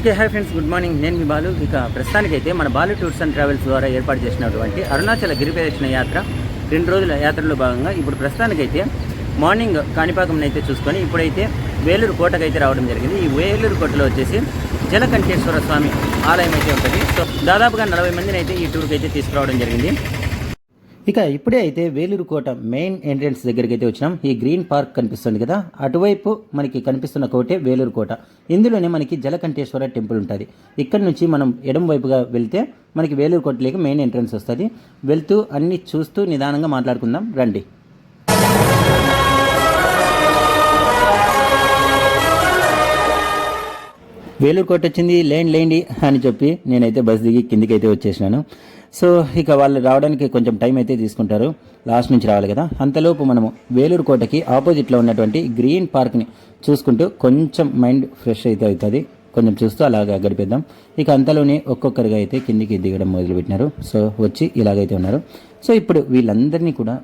Okay hi friends good morning నేను మీ బాలు. ఇక ప్రస్తుతానికైతే మన బాలు టూర్స్ అండ్ ట్రావెల్స్ ద్వారా ఏర్పాటు చేసినటువంటి అరుణాచల గిరిప్రదక్షిణ యాత్ర రెండు రోజుల యాత్రలో భాగంగా ఇప్పుడు ప్రస్తుతానికైతే మార్నింగ్ కాణిపాకం అయితే చూసుకొని ఇప్పుడైతే వేలూరు కోటకైతే రావడం జరిగింది. ఈ వేలూరు కోటలో వచ్చేసి జలకంఠేశ్వర స్వామి ఆలయం అయితే ఉంటుంది. సో దాదాపుగా నలభై మందిని అయితే ఈ టూర్కి అయితే తీసుకురావడం జరిగింది. ఇక ఇప్పుడే అయితే వేలూరు కోట మెయిన్ ఎంట్రన్స్ దగ్గరికి అయితే వచ్చినాం. ఈ గ్రీన్ పార్క్ కనిపిస్తుంది కదా? అటువైపు మనకి కనిపిస్తున్న కోటే వేలూరు కోట. ఇందులోనే మనకి జలకంఠేశ్వర టెంపుల్ ఉంటుంది. ఇక్కడ నుంచి మనం ఎడం వైపుగా వెళ్తే మనకి వేలూరు కోటలోకి మెయిన్ ఎంట్రన్స్ వస్తుంది. వెళ్తూ అన్ని చూస్తూ నిదానంగా మాట్లాడుకుందాం. రండి. వేలూరు కోట వచ్చింది లేండి లేండి అని చెప్పి నేనైతే బస్ దిగి కిందికి అయితే వచ్చేసినాను. సో ఇక వాళ్ళు రావడానికి కొంచెం టైం అయితే తీసుకుంటారు. లాస్ట్ నుంచి రావాలి కదా. అంతలోపు మనము వేలూరు కోటకి ఆపోజిట్లో ఉన్నటువంటి గ్రీన్ పార్క్ని చూసుకుంటూ కొంచెం మైండ్ ఫ్రెష్ అయితే అవుతుంది. కొంచెం చూస్తూ అలాగా గడిపేద్దాం. ఇక అంతలోనే ఒక్కొక్కరిగా అయితే కిందికి దిగడం మొదలుపెట్టినారు. సో వచ్చి ఇలాగైతే ఉన్నారు. సో ఇప్పుడు వీళ్ళందరినీ కూడా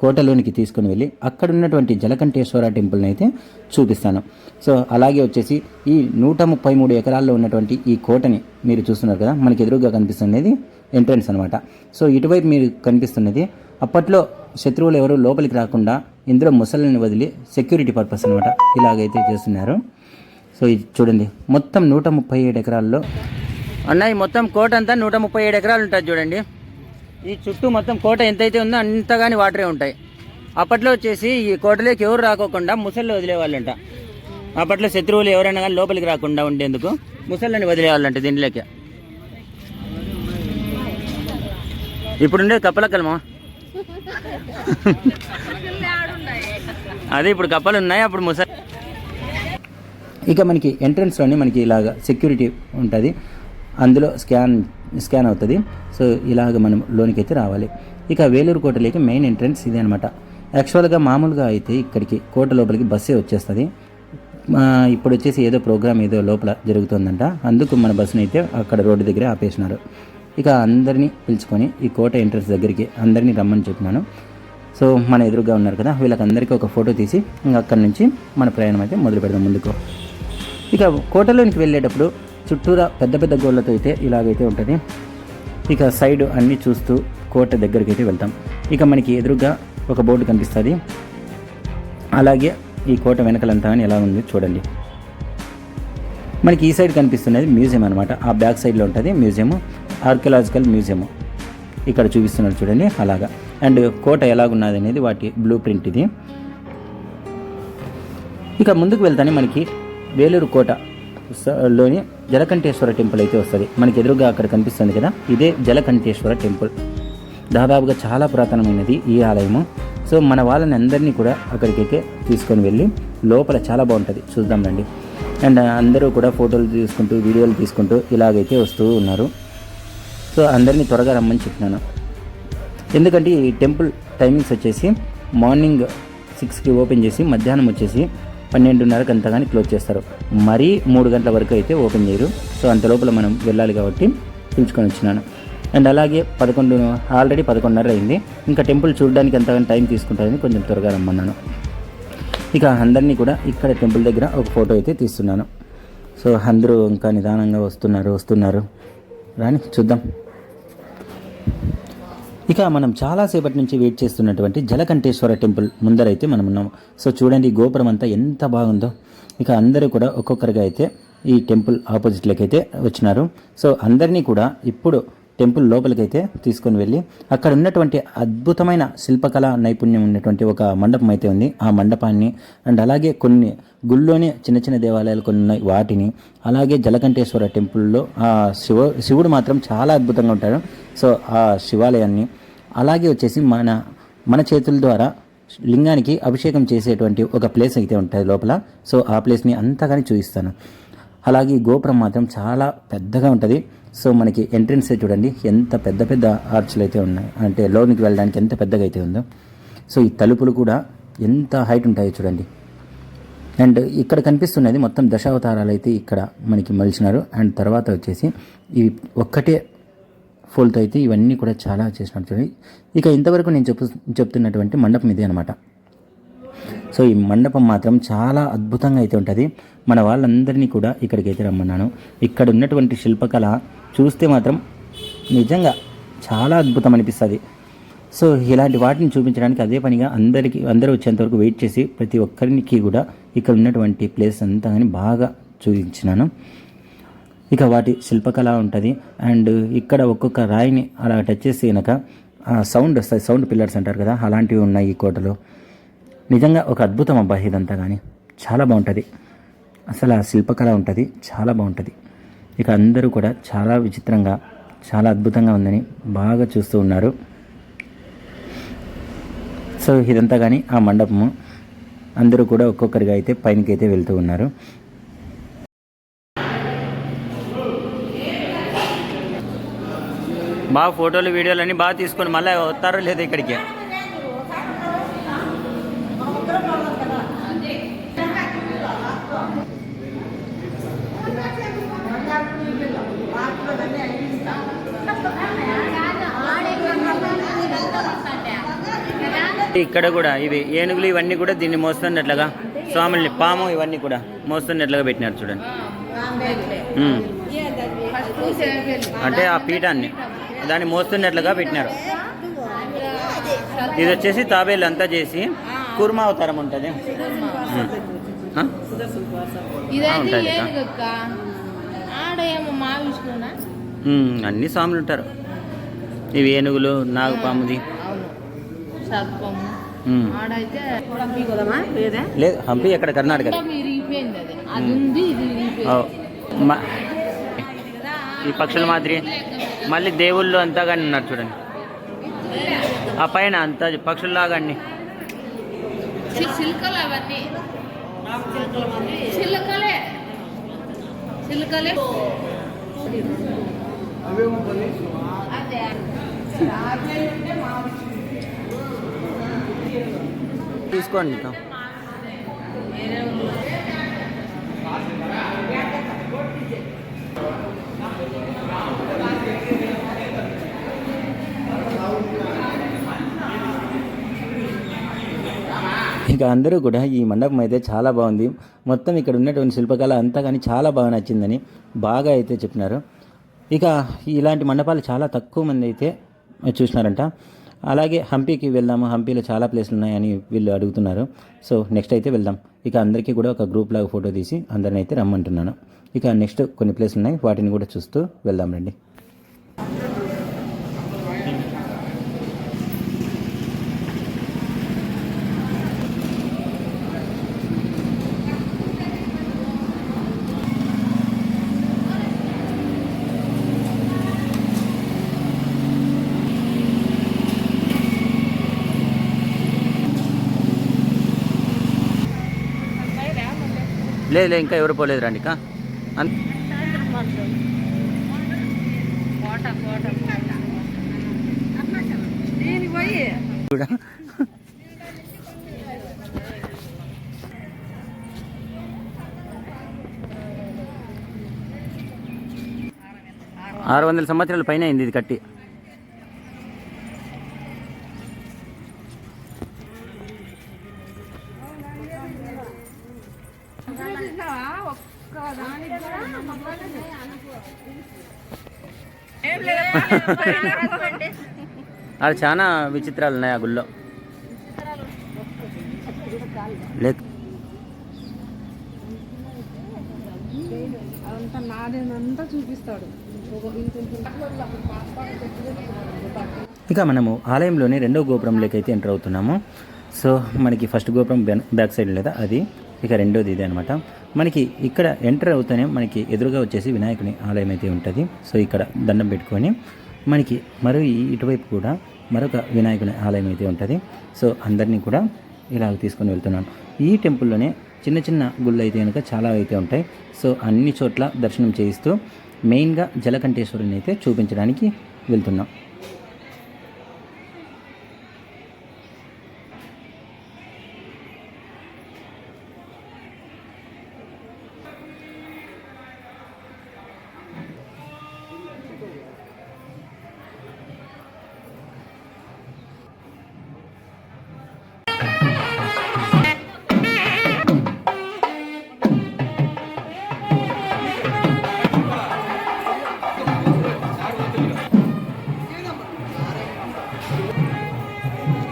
కోటలోనికి తీసుకుని వెళ్ళి అక్కడ ఉన్నటువంటి జలకంఠేశ్వర టెంపుల్ని అయితే చూపిస్తాను. సో అలాగే వచ్చేసి ఈ నూట ముప్పై మూడు ఎకరాల్లో ఉన్నటువంటి ఈ కోటని మీరు చూస్తున్నారు కదా. మనకి ఎదురుగా కనిపిస్తున్నది ఎంట్రన్స్ అనమాట సో ఇటువైపు మీరు కనిపిస్తున్నది అప్పట్లో శత్రువులు ఎవరు లోపలికి రాకుండా ఇందులో ముసళ్ళని వదిలి సెక్యూరిటీ పర్పస్ అనమాట ఇలాగైతే చేస్తున్నారు. సో ఇది చూడండి మొత్తం నూట ముప్పై ఏడు ఎకరాల్లో అన్నయ్య మొత్తం కోట అంతా నూట ముప్పై ఏడు ఎకరాలు ఉంటుంది చూడండి. ఈ చుట్టూ మొత్తం కోట ఎంతైతే ఉందో అంతగాని వాటరే ఉంటాయి. అప్పట్లో వచ్చేసి ఈ కోటలోకి ఎవరు రాకోకుండా ముసళ్ళు వదిలేవాళ్ళంట. అప్పట్లో శత్రువులు ఎవరైనా కానీ లోపలికి రాకుండా ఉండేందుకు ముసళ్ళని వదిలేవాళ్ళంట దీంట్లోకి ఇప్పుడుండే కప్పలక్కలమా అదే ఇప్పుడు కప్పలు ఉన్నాయి అప్పుడు ముసలి ఇక మనకి ఎంట్రన్స్లోనే మనకి ఇలాగ సెక్యూరిటీ ఉంటుంది. అందులో స్కాన్ స్కాన్ అవుతుంది. సో ఇలాగ మనం లోనికి అయితే రావాలి. ఇక వేలూరు కోటలోకి మెయిన్ ఎంట్రన్స్ ఇదే అనమాట యాక్చువల్గా మామూలుగా అయితే ఇక్కడికి కోట లోపలికి బస్సే వచ్చేస్తుంది. ఇప్పుడు వచ్చేసి ఏదో ప్రోగ్రామ్ ఏదో లోపల జరుగుతుందంట. అందుకు మన బస్సుని అయితే అక్కడ రోడ్డు దగ్గరే ఆపేసినారు. ఇక అందరినీ పిలుచుకొని ఈ కోట ఎంట్రన్స్ దగ్గరికి అందరినీ రమ్మని చెప్పినాను. సో మన ఎదురుగా ఉన్నారు కదా వీళ్ళకందరికీ ఒక ఫోటో తీసి ఇంకా అక్కడి నుంచి మన ప్రయాణం అయితే మొదలు పెడదాం ముందుకు. ఇక కోటలోనికి వెళ్ళేటప్పుడు చుట్టూరా పెద్ద పెద్ద గోళ్ళతో అయితే ఇలాగైతే ఉంటుంది. ఇక సైడ్ అన్నీ చూస్తూ కోట దగ్గరికి అయితే వెళ్తాం. ఇక మనకి ఎదురుగా ఒక బోర్డు కనిపిస్తుంది. అలాగే ఈ కోట వెనకలంతా అని ఎలా ఉంది చూడండి. మనకి ఈ సైడ్ కనిపిస్తున్నది మ్యూజియం అనమాట ఆ బ్యాక్ సైడ్లో ఉంటుంది మ్యూజియం ఆర్కియలాజికల్ మ్యూజియం ఇక్కడ చూపిస్తున్నారు చూడండి అలాగా. అండ్ కోట ఎలాగున్నది అనేది వాటి బ్లూ ప్రింట్ ఇది. ఇక ముందుకు వెళ్తానే మనకి వేలూరు కోట లోని జలకంఠేశ్వర టెంపుల్ అయితే వస్తుంది. మనకి ఎదురుగా అక్కడ కనిపిస్తుంది కదా ఇదే జలకంఠేశ్వర టెంపుల్. దాదాపుగా చాలా పురాతనమైనది ఈ ఆలయము. సో మన వాళ్ళని అందరినీ కూడా అక్కడికైతే తీసుకొని వెళ్ళి లోపల చాలా బాగుంటుంది. చూద్దాం రండి. అండ్ అందరూ కూడా ఫోటోలు తీసుకుంటూ వీడియోలు తీసుకుంటూ ఇలాగైతే వస్తూ ఉన్నారు. సో అందరినీ త్వరగా రమ్మని చెప్పినాను ఎందుకంటే ఈ టెంపుల్ టైమింగ్స్ వచ్చేసి మార్నింగ్ సిక్స్కి ఓపెన్ చేసి మధ్యాహ్నం వచ్చేసి పన్నెండున్నరకు అంతగానే క్లోజ్ చేస్తారు. మరీ మూడు గంటల వరకు అయితే ఓపెన్ చేయరు. సో అంత లోపల మనం వెళ్ళాలి కాబట్టి పిలుచుకొని వచ్చినాను. అండ్ అలాగే పదకొండు ఆల్రెడీ పదకొండున్నర అయింది. ఇంకా టెంపుల్ చూడడానికి ఎంతగానో టైం తీసుకుంటుందని కొంచెం త్వరగా రమ్మన్నాను. ఇక అందరినీ కూడా ఇక్కడ టెంపుల్ దగ్గర ఒక ఫోటో అయితే తీస్తున్నాను. సో అందరూ ఇంకా నిదానంగా వస్తున్నారు వస్తున్నారు. రాని చూద్దాం. ఇక మనం చాలాసేపటి నుంచి వెయిట్ చేస్తున్నటువంటి జలకంఠేశ్వర టెంపుల్ ముందరైతే మనం ఉన్నాం. సో చూడండి గోపురం అంతా ఎంత బాగుందో. ఇక అందరూ కూడా ఒక్కొక్కరిగా అయితే ఈ టెంపుల్ ఆపోజిట్లోకి అయితే వచ్చినారు. సో అందరినీ కూడా ఇప్పుడు టెంపుల్ లోపలికైతే తీసుకొని వెళ్ళి అక్కడ ఉన్నటువంటి అద్భుతమైన శిల్పకళ నైపుణ్యం ఉన్నటువంటి ఒక మండపం అయితే ఉంది. ఆ మండపాన్ని అండ్ అలాగే కొన్ని గుళ్ళోనే చిన్న చిన్న దేవాలయాలు కొన్ని ఉన్నాయి. వాటిని అలాగే జలకంఠేశ్వర టెంపుల్లో ఆ శివ శివుడు మాత్రం చాలా అద్భుతంగా ఉంటాడు. సో ఆ శివాలయాన్ని అలాగే వచ్చేసి మన మన చేతుల ద్వారా లింగానికి అభిషేకం చేసేటువంటి ఒక ప్లేస్ అయితే ఉంటుంది లోపల. సో ఆ ప్లేస్ని అంతగానే చూపిస్తాను. అలాగే ఈ గోపురం మాత్రం చాలా పెద్దగా ఉంటుంది. సో మనకి ఎంట్రన్స్ చూడండి ఎంత పెద్ద పెద్ద ఆర్చ్లు అయితే ఉన్నాయి. అంటే లోనికి వెళ్ళడానికి ఎంత పెద్దగా అయితే ఉందో. సో ఈ తలుపులు కూడా ఎంత హైట్ ఉంటాయో చూడండి. అండ్ ఇక్కడ కనిపిస్తున్నది మొత్తం దశావతారాలు అయితే ఇక్కడ మనకి మలిచినారు. అండ్ తర్వాత వచ్చేసి ఇవి ఒక్కటే ఫోల్తో అయితే ఇవన్నీ కూడా చాలా చేసినట్టు చూడండి. ఇక ఇంతవరకు నేను చెప్పు చెప్తున్నటువంటి మండపం ఇదే అనమాట సో ఈ మండపం మాత్రం చాలా అద్భుతంగా అయితే ఉంటుంది. మన వాళ్ళందరినీ కూడా ఇక్కడికి అయితే రమ్మన్నాను. ఇక్కడ ఉన్నటువంటి శిల్పకళ చూస్తే మాత్రం నిజంగా చాలా అద్భుతం అనిపిస్తుంది. సో ఇలాంటి వాటిని చూపించడానికి అదే పనిగా అందరికీ అందరూ వచ్చేంతవరకు వెయిట్ చేసి ప్రతి ఒక్కరికి కూడా ఇక్కడ ఉన్నటువంటి ప్లేస్ అంతా కానీ బాగా చూపించినాను. ఇక వాటి శిల్పకళ ఉంటుంది. అండ్ ఇక్కడ ఒక్కొక్క రాయిని అలా టచ్ చేసి కనుక సౌండ్ వస్తుంది సౌండ్ పిల్లర్స్ అంటారు కదా అలాంటివి ఉన్నాయి ఈ కోటలో. నిజంగా ఒక అద్భుతం అబ్బా ఇదంతా కానీ చాలా బాగుంటుంది. అసలు ఆ శిల్పకళ ఉంటుంది. చాలా బాగుంటుంది. ఇక అందరూ కూడా చాలా విచిత్రంగా చాలా అద్భుతంగా ఉందని బాగా చూస్తూ ఉన్నారు. సో ఇదంతా కానీ ఆ మండపము. అందరూ కూడా ఒక్కొక్కరిగా అయితే పైనకి అయితే వెళ్తూ ఉన్నారు. బాగా ఫోటోలు వీడియోలు అన్నీ బాగా తీసుకొని మళ్ళీ వస్తారో లేదో ఇక్కడికి. ఇక్కడ కూడా ఇవి ఏనుగులు ఇవన్నీ కూడా దీన్ని మోస్తున్నట్లుగా స్వాముల్ని పాము ఇవన్నీ కూడా మోస్తున్నట్లుగా పెట్టినారు చూడండి. అంటే ఆ పీఠాన్ని దాన్ని మోస్తున్నట్లుగా పెట్టినారు. ఇది వచ్చేసి తాబేలు అంతా చేసి కుర్మా అవతారం ఉంటుంది. అన్ని స్వాములు ఉంటారు. ఇవి ఏనుగులు నాగపాముది. సర్పము. ఆడైతే లేదా? లేదు హంపి ఎక్కడ కర్ణాటక? విరిగిపోయింది అది. అది ఉంది ఇది విరిగిపోయింది ఓ. మ- ఈ పక్షుల మాదిరి మళ్ళీ దేవుళ్ళు అంతా కానీ ఉన్నారు చూడండి. ఆ పైన అంతా పక్షుల్లాగా అన్ని. చిలుకలు అవన్నీ. చిలుకలే. చిలుకలే. అదే. తీసుకోండి ఇక. అందరూ కూడా ఈ మండపం అయితే చాలా బాగుంది. మొత్తం ఇక్కడ ఉన్నటువంటి శిల్పకళ అంతా కానీ చాలా బాగా నచ్చిందని బాగా అయితే చెప్పినారు. ఇక ఇలాంటి మండపాలు చాలా తక్కువ మంది అయితే చూసినారంట. అలాగే హంపీకి వెళ్దాము. హంపీలో చాలా ప్లేస్లు ఉన్నాయని వీళ్ళు అడుగుతున్నారు. సో నెక్స్ట్ అయితే వెళ్దాం. ఇక అందరికీ కూడా ఒక గ్రూప్ లాగా ఫోటో తీసి అందరిని అయితే రమ్మంటున్నాను. ఇక నెక్స్ట్ కొన్ని ప్లేస్లు ఉన్నాయి. వాటిని కూడా చూస్తూ వెళ్దాం రండి. లేదు ఇంకా ఎవరు పోలేదు రండి కూడా ఆరు వందల సంవత్సరాల పైన అయింది ఇది కట్టి. అది చాలా విచిత్రాలు ఉన్నాయి ఆ గుళ్ళో. లేదు అంతా నాదేనంతా చూపిస్తాడు. ఇక మనము ఆలయంలోని రెండో గోపురంలోకి అయితే ఎంటర్ అవుతున్నాము. సో మనకి ఫస్ట్ గోపురం బ్యాక్ సైడ్ లేదా? అది ఇక రెండోది ఇదే అనమాట మనకి ఇక్కడ ఎంటర్ అవుతూనే మనకి ఎదురుగా వచ్చేసి వినాయకుని ఆలయం అయితే ఉంటుంది. సో ఇక్కడ దండం పెట్టుకొని మనకి మరో ఈ- ఇటువైపు కూడా మరొక వినాయకుని ఆలయం అయితే ఉంటుంది. సో అందరినీ కూడా ఇలా తీసుకొని వెళ్తున్నాను. ఈ టెంపుల్లోనే చిన్న చిన్న గుళ్ళు అయితే కనుక చాలా అయితే ఉంటాయి. సో అన్ని చోట్ల దర్శనం చేయిస్తూ మెయిన్గా జలకంఠేశ్వరుని అయితే చూపించడానికి వెళ్తున్నాం.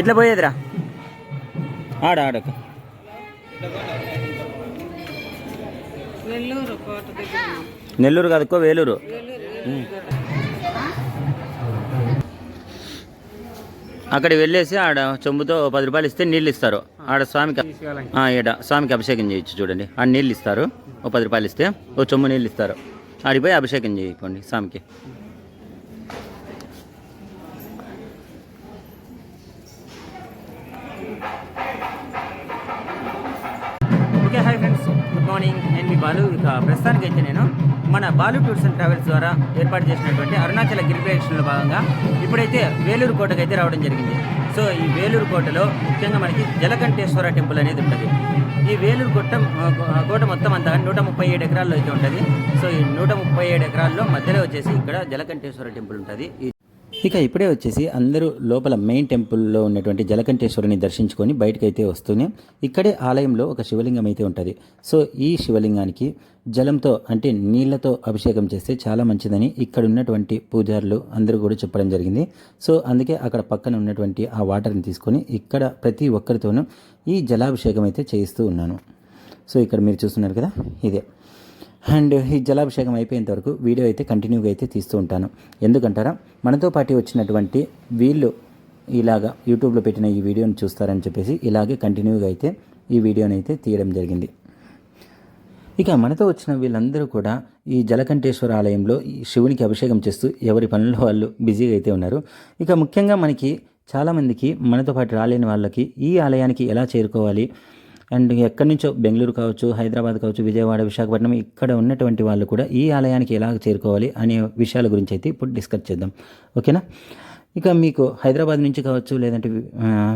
ఎట్లా పోయేదిరా? ఆడ ఆడక నెల్లూరు కాదుకో వేలూరు. అక్కడ వెళ్ళేసి ఆడ చెంబుతో పది రూపాయలు ఇస్తే నీళ్ళు ఇస్తారు. ఆడ స్వామికి ఈడ స్వామికి అభిషేకం చేయొచ్చు చూడండి. ఆడ నీళ్ళు ఇస్తారు. ఓ పది రూపాయలు ఇస్తే ఓ చెంబు నీళ్ళు ఇస్తారు. ఆడిపోయి అభిషేకం చేయకండి స్వామికి. నేను మీ బాలు ఇక ప్రస్తుతానికి అయితే నేను మన బాలు టూర్స్ అండ్ ట్రావెల్స్ ద్వారా ఏర్పాటు చేసినటువంటి అరుణాచల గిరి భాగంగా ఇప్పుడైతే వేలూరు కోటకు అయితే రావడం జరిగింది. సో ఈ వేలూరు కోటలో ముఖ్యంగా మనకి జలకంఠేశ్వర టెంపుల్ అనేది ఉంటుంది. ఈ వేలూరు కోట కోట మొత్తం అంతా నూట ముప్పై ఏడు ఎకరాల్లో అయితే ఉంటుంది. సో ఈ నూట ముప్పై ఏడు ఎకరాల్లో మధ్యలో వచ్చేసి ఇక్కడ జలకంఠేశ్వర టెంపుల్ ఉంటుంది. ఇక ఇప్పుడే వచ్చేసి అందరూ లోపల మెయిన్ టెంపుల్లో ఉన్నటువంటి జలకంఠేశ్వరుని దర్శించుకొని బయటకైతే వస్తూనే ఇక్కడే ఆలయంలో ఒక శివలింగం అయితే ఉంటుంది. సో ఈ శివలింగానికి జలంతో అంటే నీళ్ళతో అభిషేకం చేస్తే చాలా మంచిదని ఇక్కడ ఉన్నటువంటి పూజారులు అందరూ కూడా చెప్పడం జరిగింది. సో అందుకే అక్కడ పక్కన ఉన్నటువంటి ఆ వాటర్ని తీసుకొని ఇక్కడ ప్రతి ఒక్కరితోనూ ఈ జలాభిషేకం అయితే చేయిస్తూ ఉన్నాను. సో ఇక్కడ మీరు చూస్తున్నారు కదా ఇదే. అండ్ ఈ జలాభిషేకం అయిపోయేంత వరకు వీడియో అయితే కంటిన్యూగా అయితే తీస్తూ ఉంటాను. ఎందుకంటారా? మనతో పాటు వచ్చినటువంటి వీళ్ళు ఇలాగా యూట్యూబ్లో పెట్టిన ఈ వీడియోని చూస్తారని చెప్పేసి ఇలాగే కంటిన్యూగా అయితే ఈ వీడియోని అయితే తీయడం జరిగింది. ఇక మనతో వచ్చిన వీళ్ళందరూ కూడా ఈ జలకంఠేశ్వర ఆలయంలో ఈ శివునికి అభిషేకం చేస్తూ ఎవరి పనుల్లో వాళ్ళు బిజీగా అయితే ఉన్నారు. ఇక ముఖ్యంగా మనకి చాలామందికి మనతో పాటు రాలేని వాళ్ళకి ఈ ఆలయానికి ఎలా చేరుకోవాలి? అండ్ ఎక్కడి నుంచో బెంగళూరు కావచ్చు హైదరాబాద్ కావచ్చు విజయవాడ విశాఖపట్నం ఇక్కడ ఉన్నటువంటి వాళ్ళు కూడా ఈ ఆలయానికి ఎలా చేరుకోవాలి అనే విషయాల గురించి అయితే ఇప్పుడు డిస్కస్ చేద్దాం. ఓకేనా? ఇక మీకు హైదరాబాద్ నుంచి కావచ్చు లేదంటే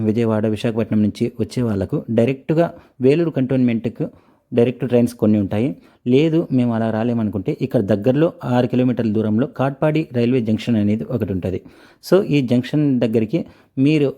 విజయవాడ విశాఖపట్నం నుంచి వచ్చే వాళ్ళకు డైరెక్ట్గా వేలూరు కంటోన్మెంట్కు డైరెక్ట్ ట్రైన్స్ కొన్ని ఉంటాయి. లేదు మేము అలా రాలేమనుకుంటే ఇక్కడ దగ్గరలో ఆరు కిలోమీటర్ల దూరంలో కాట్పాడి రైల్వే జంక్షన్ అనేది ఒకటి ఉంటుంది. సో ఈ జంక్షన్ దగ్గరికి మీరు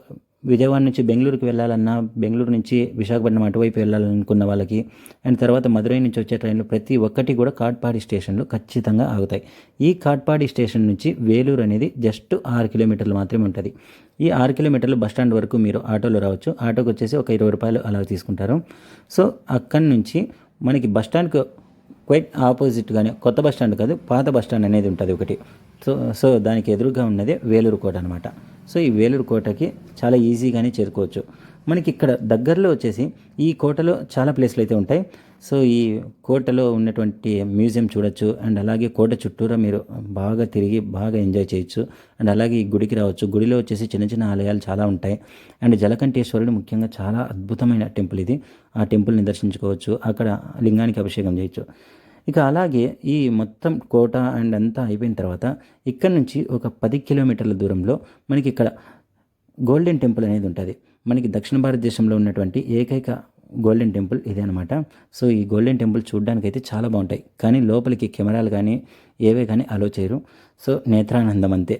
విజయవాడ నుంచి బెంగళూరుకి వెళ్ళాలన్నా బెంగళూరు నుంచి విశాఖపట్నం అటువైపు వెళ్ళాలనుకున్న వాళ్ళకి అండ్ తర్వాత మదురై నుంచి వచ్చే ట్రైన్లు ప్రతి ఒక్కటి కూడా కాట్పాడి స్టేషన్లో ఖచ్చితంగా ఆగుతాయి. ఈ కాట్పాడి స్టేషన్ నుంచి వేలూరు అనేది జస్ట్ ఆరు కిలోమీటర్లు మాత్రమే ఉంటుంది. ఈ ఆరు కిలోమీటర్లు బస్ స్టాండ్ వరకు మీరు ఆటోలో రావచ్చు. ఆటోకి వచ్చేసి ఒక ఇరవై రూపాయలు అలా తీసుకుంటారు. సో అక్కడి నుంచి మనకి బస్ స్టాండ్కి క్వైట్ ఆపోజిట్గానే కొత్త బస్ స్టాండ్ కాదు పాత బస్ స్టాండ్ అనేది ఉంటుంది ఒకటి. సో సో దానికి ఎదురుగా ఉన్నదే వేలూరు కోట అనమాట సో ఈ వేలూరు కోటకి చాలా ఈజీగానే చేరుకోవచ్చు. మనకి ఇక్కడ దగ్గరలో వచ్చేసి ఈ కోటలో చాలా ప్లేస్లు అయితే ఉంటాయి. సో ఈ కోటలో ఉన్నటువంటి మ్యూజియం చూడొచ్చు అండ్ అలాగే కోట చుట్టూరా మీరు బాగా తిరిగి బాగా ఎంజాయ్ చేయొచ్చు అండ్ అలాగే ఈ గుడికి రావచ్చు. గుడిలో వచ్చేసి చిన్న చిన్న ఆలయాలు చాలా ఉంటాయి. అండ్ జలకంఠేశ్వరుడు ముఖ్యంగా చాలా అద్భుతమైన టెంపుల్ ఇది. ఆ టెంపుల్ని దర్శించుకోవచ్చు. అక్కడ లింగానికి అభిషేకం చేయొచ్చు. ఇక అలాగే ఈ మొత్తం కోట అండ్ అంతా అయిపోయిన తర్వాత ఇక్కడ నుంచి ఒక పది కిలోమీటర్ల దూరంలో మనకి ఇక్కడ గోల్డెన్ టెంపుల్ అనేది ఉంటుంది. మనకి దక్షిణ భారతదేశంలో ఉన్నటువంటి ఏకైక గోల్డెన్ టెంపుల్ ఇదే అనమాట సో ఈ గోల్డెన్ టెంపుల్ చూడడానికి అయితే చాలా బాగుంటాయి. కానీ లోపలికి కెమెరాలు కానీ ఏవే కానీ అలో చేయరు. సో నేత్రానందం అంతే.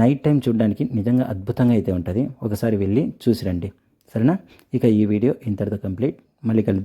నైట్ టైం చూడడానికి నిజంగా అద్భుతంగా అయితే ఉంటుంది. ఒకసారి వెళ్ళి చూసిరండి సరేనా? ఇక ఈ వీడియో ఇంతటితో కంప్లీట్. మళ్ళీ కలుద్దాం.